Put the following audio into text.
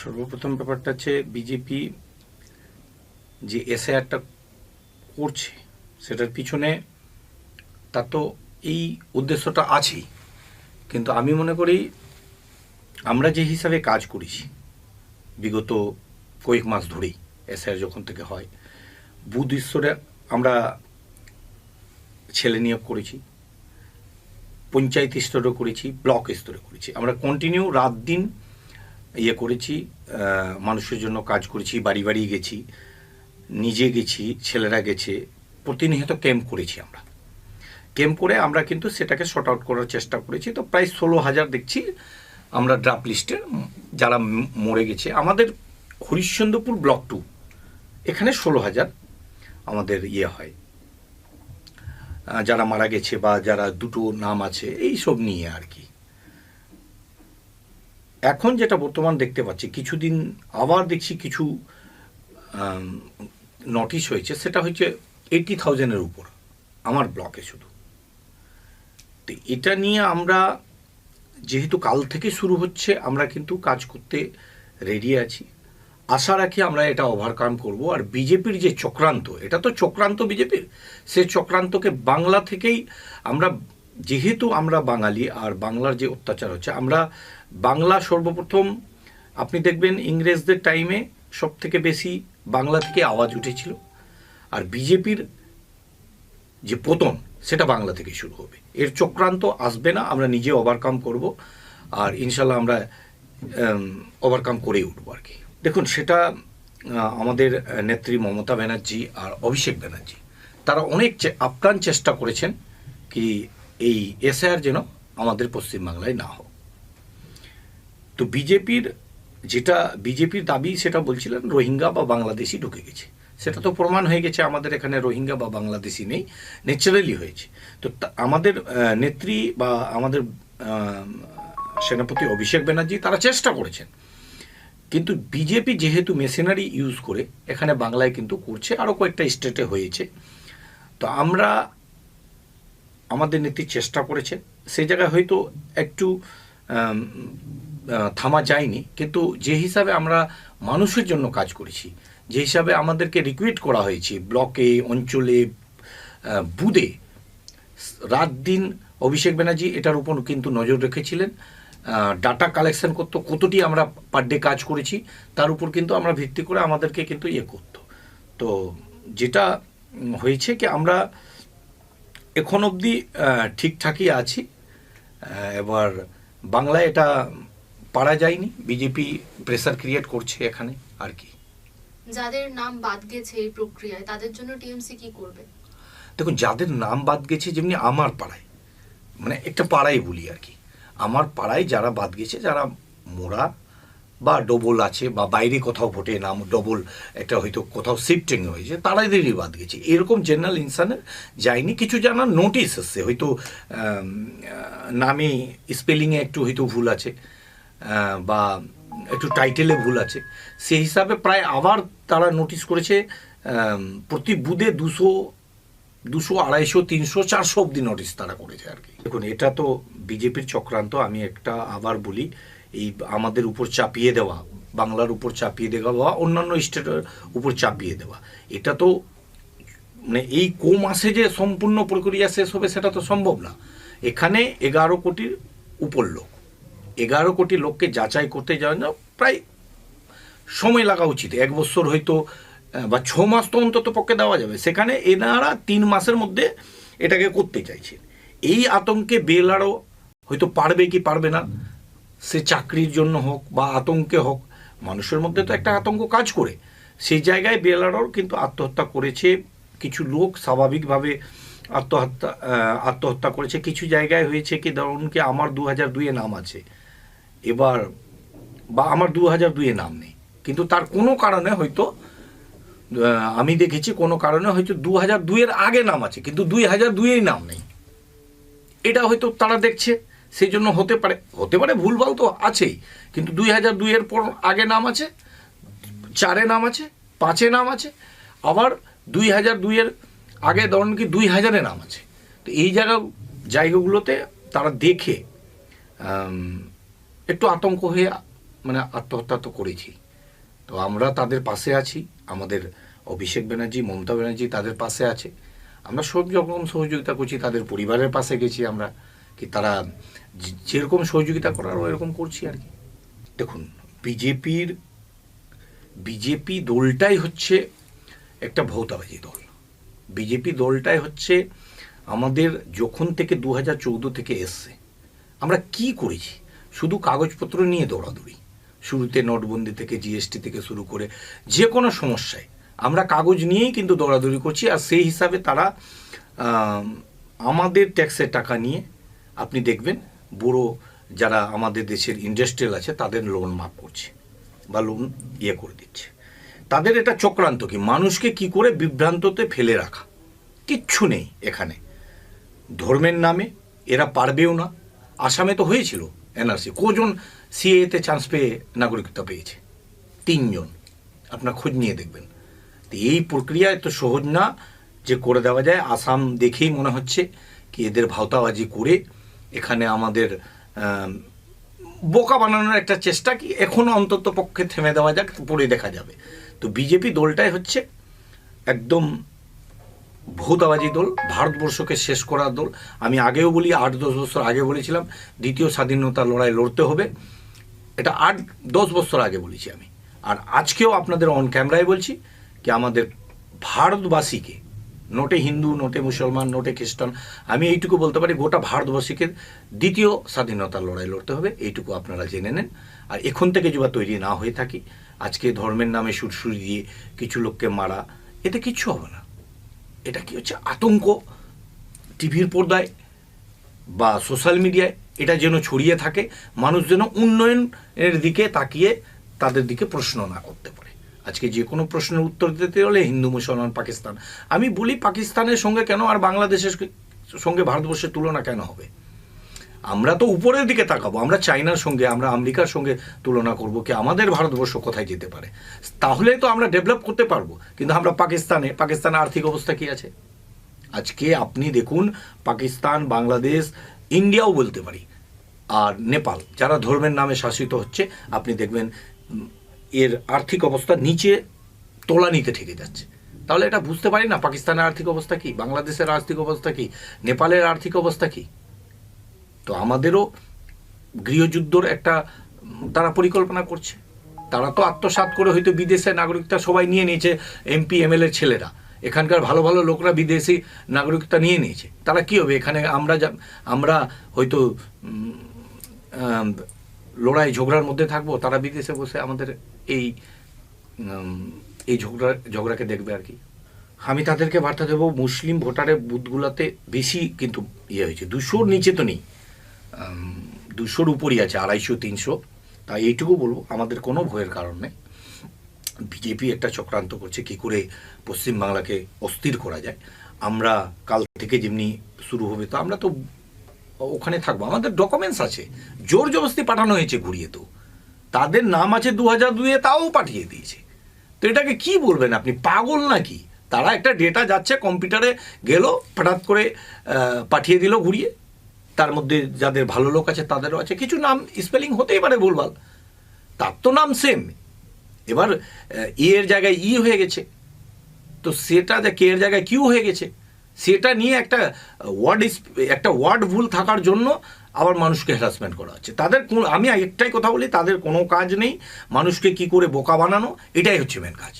সর্বপ্রথম ব্যাপারটা হচ্ছে বিজেপি যে এসআইআরটা করছে, সেটার পিছনে তার তো এই উদ্দেশ্যটা আছেই। কিন্তু আমি মনে করি আমরা যে হিসাবে কাজ করেছি বিগত কয়েক মাস ধরেই এসআইআর যখন থেকে হয়, বুধ স্তরে আমরা ছেলে নিয়োগ করেছি, পঞ্চায়েত স্তরে করেছি, ব্লক স্তরে করেছি। আমরা কন্টিনিউ রাত দিন ইয়ে করেছি মানুষের জন্য কাজ করেছি, বাড়ি বাড়ি গেছি, নিজে গেছি, ছেলেরা গেছে, প্রতিনিয়ত ক্যাম্প করেছি আমরা। ক্যাম্প করে আমরা কিন্তু সেটাকে শর্ট আউট করার চেষ্টা করেছি। তো প্রায় ষোলো হাজার দেখছি আমরা ড্রাফট লিস্টে যারা মরে গেছে। আমাদের হরিশ্চন্দ্রপুর ব্লক টু এখানে ষোলো হাজার আমাদের ইয়ে হয়। যারা মারা গেছে বা যারা দুটো নাম আছে, এই সব নিয়ে আর কি। এখন যেটা বর্তমান দেখতে পাচ্ছি, কিছুদিন আবার দেখছি কিছু নোটিশ হয়েছে, সেটা হচ্ছে এইটি থাউজেন্ডের উপর, আমার ব্লকে শুধু। তো এটা নিয়ে আমরা, যেহেতু কাল থেকে শুরু হচ্ছে, আমরা কিন্তু কাজ করতে রেডি আছি। আশা রাখি আমরা এটা ওভারকাম করব, আর বিজেপির যে চক্রান্ত, এটা তো চক্রান্ত বিজেপির, সে চক্রান্তকে বাংলা থেকেই আমরা যেহেতু আমরা বাঙালি আর বাংলার যে অত্যাচার হচ্ছে, আমরা বাংলা সর্বপ্রথম, আপনি দেখবেন ইংরেজদের টাইমে সব থেকে বেশি বাংলা থেকে আওয়াজ উঠেছিল। আর বিজেপির যে পতন, সেটা বাংলা থেকে শুরু হবে। এর চক্রান্ত আসবে না, আমরা নিজে ওভারকাম করব, আর ইনশাল্লাহ আমরা ওভারকাম করেই উঠবো আর কি। দেখুন, সেটা আমাদের নেত্রী মমতা ব্যানার্জি আর অভিষেক ব্যানার্জি, তারা অনেক আপ্রাণ চেষ্টা করেছেন কি এই এসআইআর যেন আমাদের পশ্চিমবাংলায় না হোক। তো বিজেপির যেটা, বিজেপির দাবি সেটা বলছিলেন, রোহিঙ্গা বা বাংলাদেশি ঢুকে গেছে। সেটা তো প্রমাণ হয়ে গেছে, আমাদের এখানে রোহিঙ্গা বা বাংলাদেশি নেই, ন্যাচারালি হয়েছে। তো আমাদের নেত্রী বা আমাদের সেনাপতি অভিষেক ব্যানার্জি তারা চেষ্টা করেছেন। কিন্তু বিজেপি যেহেতু মেশিনারি ইউজ করে, এখানে বাংলায় কিন্তু করছে আরও কয়েকটা স্টেটে হয়েছে। তো আমরা আমাদের নেত্রী চেষ্টা করেছে। সেই জায়গায় হয়তো একটু থামা যায়নি। কিন্তু যে হিসাবে আমরা মানুষের জন্য কাজ করেছি, যে হিসাবে আমাদেরকে রিক্রুইট করা হয়েছে ব্লকে অঞ্চলে বুথে রাত দিন অভিষেক ব্যানার্জি এটার উপর কিন্তু নজর রেখেছিলেন। ডাটা কালেকশন করতো, কতটি আমরা পার ডে কাজ করেছি, তার উপর কিন্তু আমরা ভিত্তি করে আমাদেরকে কিন্তু ইয়ে করতো। তো যেটা হয়েছে কি আমরা এখন অবধি ঠিকঠাকই আছি। এবার বাংলায় এটা পারা যায়নি। বিজেপি প্রেসার ক্রিয়েট করছে এখানে আর কি। যাদের নাম বাদ গেছে এই প্রক্রিয়ায় তাদের জন্য টিএমসি কি করবে? দেখুন যাদের নাম বাদ গেছে যেমনি আমার পাড়ায় মানে একটা পাড়ায় বলি আর কি। আমার পাড়ায় যারা বাদ গেছে যারা মোড়া বা ডবল আছে, বা বাইরে কোথাও ভোটে নাম ডবল একটা হয়তো কোথাও শিফটিং হয়েছে তারাদেরই বাদ গেছে। এরকম জেনারেল ইনসানের যায়নি। কিছু জানার নোটিশ এসছে হয়তো নামে স্পেলিংয়ে একটু হয়তো ভুল আছে বা একটু টাইটেলে ভুল আছে। সেই হিসাবে প্রায় আবার তারা নোটিশ করেছে প্রতি বুধে দুশো দুশো আড়াইশো, তিনশো, চারশো অব্দি নোটিশ তারা করেছে আর কি। দেখুন, এটা তো বিজেপির চক্রান্ত, আমি একটা আবার বলি এই আমাদের উপর চাপিয়ে দেওয়া, বাংলার উপর চাপিয়ে দেওয়া বা অন্যান্য স্টেটের উপর চাপিয়ে দেওয়া। এটা তো মানে এই কো মাসে যে সম্পূর্ণ প্রক্রিয়া শেষ হবে সেটা তো সম্ভব না। এখানে এগারো কোটির উপর লোক। এগারো কোটি লোককে যাচাই করতে যাওয়া না প্রায় সময় লাগা উচিত। এক বছর হয়তো বা ছ মাস তো অন্তত পক্ষে দেওয়া যাবে। সেখানে এনারা তিন মাসের মধ্যে এটাকে করতে চাইছে। এই আতঙ্কে বেলারও হয়তো পারবে কি পারবে না সে চাকরির জন্য হোক বা আতঙ্কে হোক, মানুষের মধ্যে তো একটা আতঙ্ক কাজ করে। সেই জায়গায় বেলারও কিন্তু আত্মহত্যা করেছে কিছু লোক, স্বাভাবিকভাবে আত্মহত্যা আত্মহত্যা করেছে। কিছু জায়গায় হয়েছে কি, ধরুন কি আমার দু হাজার দুইয়ে নাম আছে। এবার, বা আমার দু হাজার দুইয়ে নাম নেই। কিন্তু তার কোনো কারণে হয়তো আমি দেখেছি কোনো কারণে হয়তো দু হাজার দুইয়ের আগে নাম আছে, কিন্তু দুই হাজার দুইয়েই নাম নেই। এটা হয়তো তারা দেখছে। সেই জন্য হতে পারে হতে পারে ভুলভাল তো আছেই, কিন্তু দুই হাজার দুইয়ের পর আগে নাম আছে, চারে নাম আছে, পাঁচে নাম আছে, আবার দুই হাজার দুইয়ের আগে ধরুন কি দুই হাজারে নাম আছে। তো এই জায়গা, জায়গাগুলোতে তারা দেখে একটু আতঙ্ক হয়ে মানে আত্মহত্যা তো করেছি। তো আমরা তাদের পাশে আছি, আমাদের অভিষেক ব্যানার্জি, মমতা ব্যানার্জি তাদের পাশে আছে। আমরা সব রকম সহযোগিতা করছি, তাদের পরিবারের পাশে গেছি আমরা, কি তারা যেরকম সহযোগিতা করার এরকম করছি আর কি। দেখুন বিজেপির বিজেপি দলটাই হচ্ছে একটা ভৌতাবাজি দল। বিজেপি দলটাই হচ্ছে আমাদের যখন থেকে দু হাজার চৌদ্দ থেকে এসছে আমরা কি করেছি? শুধু কাগজপত্র নিয়ে দৌড়াদৌড়ি। শুরুতে নোটবন্দি থেকে জিএসটি থেকে শুরু করে যে কোনো সমস্যায় আমরা কাগজ নিয়েই কিন্তু দৌড়াদৌড়ি করছি আর সেই হিসাবে তারা আম, আমাদের ট্যাক্সের টাকা নিয়ে আপনি দেখবেন বুড়ো যারা আমাদের দেশের ইন্ডাস্ট্রিয়াল আছে, তাদের লোন মাফ করছে বা লোন ইয়ে করে দিচ্ছে। তাদের এটা চক্রান্ত কি? মানুষকে কি করে বিভ্রান্ততে ফেলে রাখা? কিচ্ছু নেই এখানে। ধর্মের নামে এরা পারবেও না। আসামে তো হয়েছিল এনআরসি। কজন সিএতে চান্স পেয়ে নাগরিকতা পেয়েছে? তিনজন। আপনার খোঁজ নিয়ে দেখবেন। তো এই প্রক্রিয়া এত সহজ না যে করে দেওয়া যায়। আসাম দেখেই মনে হচ্ছে কি এদের ভাওতাবাজি করে এখানে আমাদের বোকা বানানোর একটা চেষ্টা কি? এখনও অন্তত পক্ষে থেমে দেওয়া যাক পরে দেখা যাবে। তো বিজেপি দলটাই হচ্ছে একদম ভূতাবাজি দল, ভারতবর্ষকে শেষ করার দল। আমি আগেও বলি, আট দশ বছর আগে বলেছিলাম, দ্বিতীয় স্বাধীনতা লড়াই লড়তে হবে। এটা আট দশ বছর আগে বলেছি আমি। আর আজকেও আপনাদের অন ক্যামেরায় বলছি কি আমাদের ভারতবাসীকে নোটে হিন্দু, নোটে মুসলমান, নোটে খ্রিস্টান, আমি এইটুকু বলতে পারি, গোটা ভারতবাসীকে দ্বিতীয় স্বাধীনতার লড়াই লড়তে হবে, এইটুকু আপনারা জেনে নেন। আর এখন থেকে যদি তৈরি না হয়ে থাকি, আজকে ধর্মের নামে সুরসুরি দিয়ে কিছু লোককে মারা, এতে কিচ্ছু হবে না। এটা কি হচ্ছে আতঙ্ক টিভির পর্দায় বা সোশ্যাল মিডিয়ায়? এটা যেন ছড়িয়ে থাকে, মানুষ যেন উন্নয়নের দিকে তাকিয়ে তাদের দিকে প্রশ্ন না করতে পারে। আজকে যে কোনো প্রশ্নের উত্তর দিতে হলে হিন্দু, মুসলমান, পাকিস্তান। আমি বলি পাকিস্তানের সঙ্গে কেন আর বাংলাদেশের সঙ্গে ভারতবর্ষের তুলনা কেন হবে? আমরা তো উপরের দিকে তাকাবো, আমরা চাইনার সঙ্গে, আমরা আমেরিকার সঙ্গে তুলনা করব কি আমাদের ভারতবর্ষ কোথায় যেতে পারে? তাহলে তো আমরা ডেভেলপ করতে পারব, কিন্তু আমরা পাকিস্তানে, পাকিস্তানের আর্থিক অবস্থা কি আছে? আজকে আপনি দেখুন, পাকিস্তান, বাংলাদেশ, ইন্ডিয়াও বলতে পারি, আর নেপাল, যারা ধর্মের নামে শাসিত হচ্ছে, আপনি দেখবেন এর আর্থিক অবস্থা নিচে তোলানিতে ঠেকে যাচ্ছে। তাহলে এটা বুঝতে পারি না, পাকিস্তানের আর্থিক অবস্থা কি? বাংলাদেশের আর্থিক অবস্থা কি? নেপালের আর্থিক অবস্থা কি? তো আমাদেরও গৃহযুদ্ধর একটা, তারা পরিকল্পনা করছে। তারা তো আত্মসাৎ করে হয়তো বিদেশে নাগরিকতা সবাই নিয়ে নিয়েছে, এমপি এমএলএ ছেলেরা। এখানকার ভালো ভালো লোকরা বিদেশি নাগরিকতা নিয়ে নিয়েছে। তারা কি হবে? এখানে আমরা আমরা হয়তো লড়াই ঝগড়ার মধ্যে থাকব, তারা বিদেশে বসে আমাদের এই এই ঝগড়া, ঝগড়াকে দেখবে আর কি। আমি তাদেরকে বার্তা দেবো, মুসলিম ভোটারের বুথগুলোতে বেশি কিন্তু ইয়ে হয়েছে, দুশোর নিচে তো নেই। দুশোর উপরই আছে, আড়াইশো, তিনশো। তাই এইটুকু বলব, আমাদের কোনো ভয়ের কারণ নেই। বিজেপি একটা চক্রান্ত করছে, কি করে পশ্চিমবাংলাকে অস্থির করা যায়। আমরা কাল থেকে যেমনি শুরু হবে, তো আমরা তো ওখানে থাকব। আমাদের ডকুমেন্টস আছে। জোর জবরদস্তি পাঠানো হয়েছে ঘুরিয়ে তো। তাদের নাম আছে দু হাজার দুয়ে তাও পাঠিয়ে দিয়েছে। তো এটাকে কি বলবেন আপনি? পাগল নাকি? তারা একটা ডেটা যাচ্ছে কম্পিউটারে গেল, হঠাৎ করে পাঠিয়ে দিল ঘুরিয়ে। তার মধ্যে যাদের ভালো লোক আছে, তাদেরও আছে। কিছু নাম স্পেলিং হতেই পারে ভুলভাল। তার তো নাম সেম এবার এর জায়গায় ই হয়ে গেছে। তো সেটা যে কে এর জায়গায় কিউ হয়ে গেছে। সেটা নিয়ে একটা ওয়ার্ড একটা ওয়ার্ড ভুল থাকার জন্য আবার মানুষকে হ্যারাসমেন্ট করা হচ্ছে। তাদের কোন, আমি একটাই কথা বলি, তাদের কোনো কাজ নেই। মানুষকে কি করে বোকা বানানো, এটাই হচ্ছে মেন কাজ।